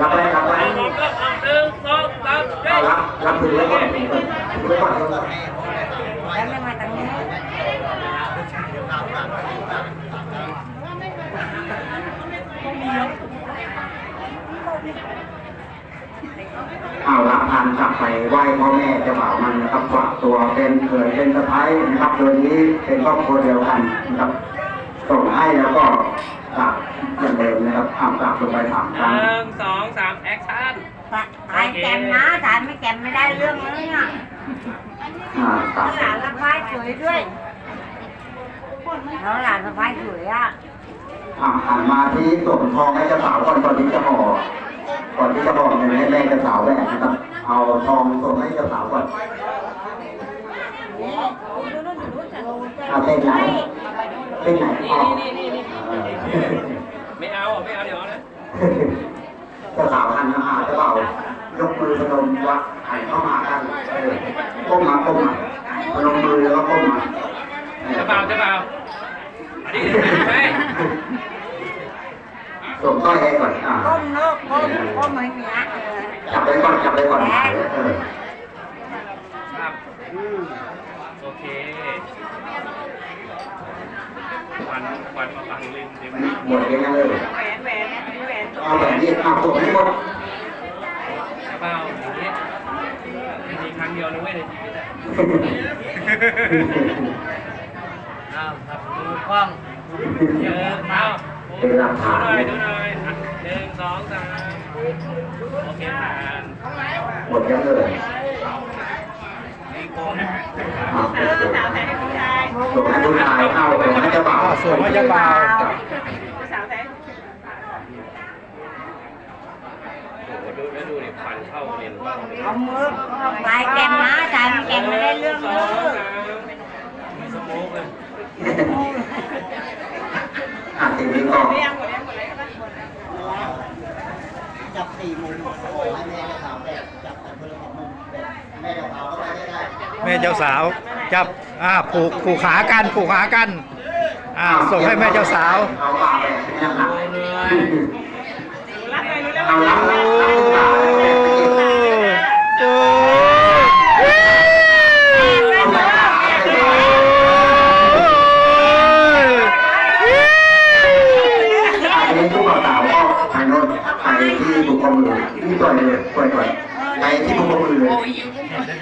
รับไปรับไปหนึ่งก็เอาหนึ่งสองสามเย้เอารับรับถือไว้ก่อนถือไว้ก่อนแล้วไม่มาตรงนี้เอารับทานกลับไปไหว้พ่อแม่เจ้าบ่าวมันนะครับฝากตัวเป็นเคยเป็นสะพ้ายนะครับโดยนี้เป็นครอบครัวเดียวกันนะครับส่งให้แล้วก็กลับอย่างเดิม นะครับเอากลับลงไปสามคหรั้งนึ่งสองสามแอคชั่นตายแกมนะตายไม่แกมไม่ได้เรื่องเลยเนี่ยอ่ากลับหลานสะพ้ายสวยด้วยแล้วหลานสะพ้ายสวยอะอ่าหันมาที่ส่งทองให้เจ้าสาวก่อนก่อนที่จะห่อก่อนที่จะห่อเงินให้แม่เจ้าสาวแหวนนะครับ เอาทองส่งให้เจ้าสาวก่อนเอาเส้นไหนเส้นไหนออก นี่นี่นี่ไม่ เจ้าสาวหันมาหาเจ้าบ่าวยกมือพนมวะหันเข้ามากันเออก้มมาก้มมาพนมมือแล้วก็ก้มมาออจะเบาจะเบาอันนี้ไปสวมสร้อยให้ก่อนอ่าก้มโลกก้มก้มไม่มีอะเออจับไว้ก่อนจับไว้ก่อนเออครับโอเค ควันควันมาบังลิ้นเต็มหมดยังไงเลยแหวนแหวนแหวนเอาแบบนี้เอาส่งให้หมดจะเบาอย่างนี้มีครั้งเดียวนะเว้ยในชีวิตอะอ้าวครับดูกล้องเยอะเอาเป็นหลักดูฐานหน่อยดูหน่อยอะหนึ่งสองสามโอเคผ่านหมดยังเลยนี่โกงอ่าส่งให้ผู้ชาย ส่งให้ผู้ชายเอาส่งให้เจ้าบ่าวส่วนว่าจะเบาโอ้โหดูแล้วดูดิควันเข้าเรียนว่าเอามือตายแกมนะตายไม่แกมไม่ได้เรื่องสเลองยสามมีสโมกเลยอ่าทีนี้ก็จับสี่มุมขอให้แม่เจ้าสาวแบบจับแต่คนละสอง แม่เจ้าสาวจับอ่าผูกผูกขากันผูกขากันอ่าส่งให้แม่เจ้าสาวโอ้ไปที่บุกมือที่ต่อยเลยต่อยก่อนไปที่บุกมือเลย